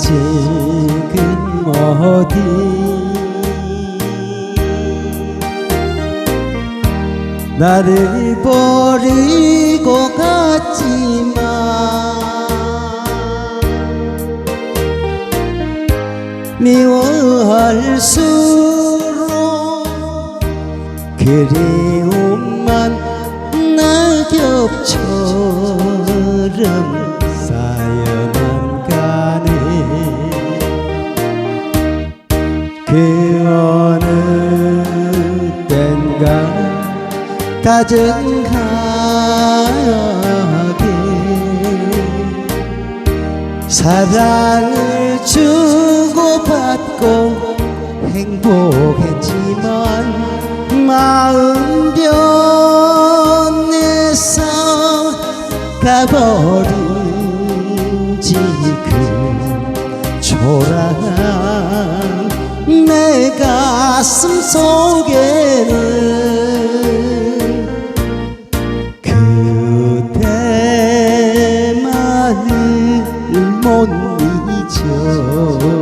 지금 어디? 나를 버리고 갔지만 미워할수록 그리움만 낙엽처럼 그 어느 땐가 다정하게 사랑을 주고받고 행복했지만 마음 변해서 가버린 지금 초라한 내 가슴 속에는 그대만을 못 잊어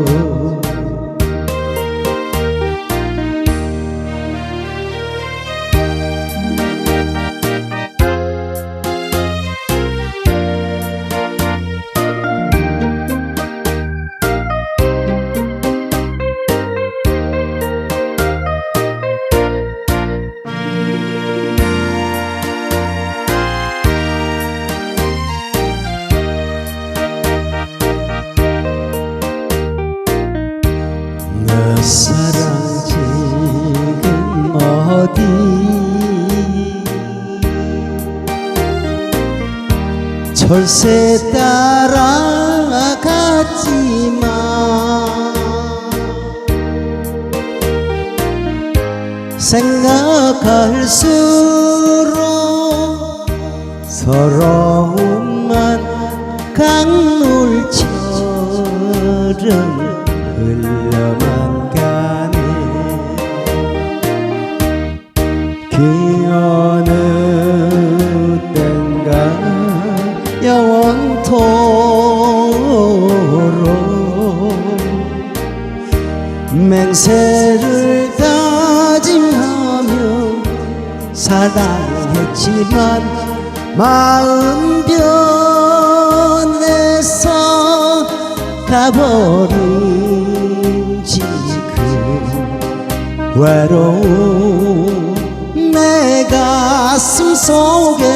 어디? 철새 따라갔지만 생각할수록 서러움만 강물처럼 흘러 맹세를 다짐하며 사랑했지만 마음 변해서 가버린 지금 외로운 내 가슴 속에는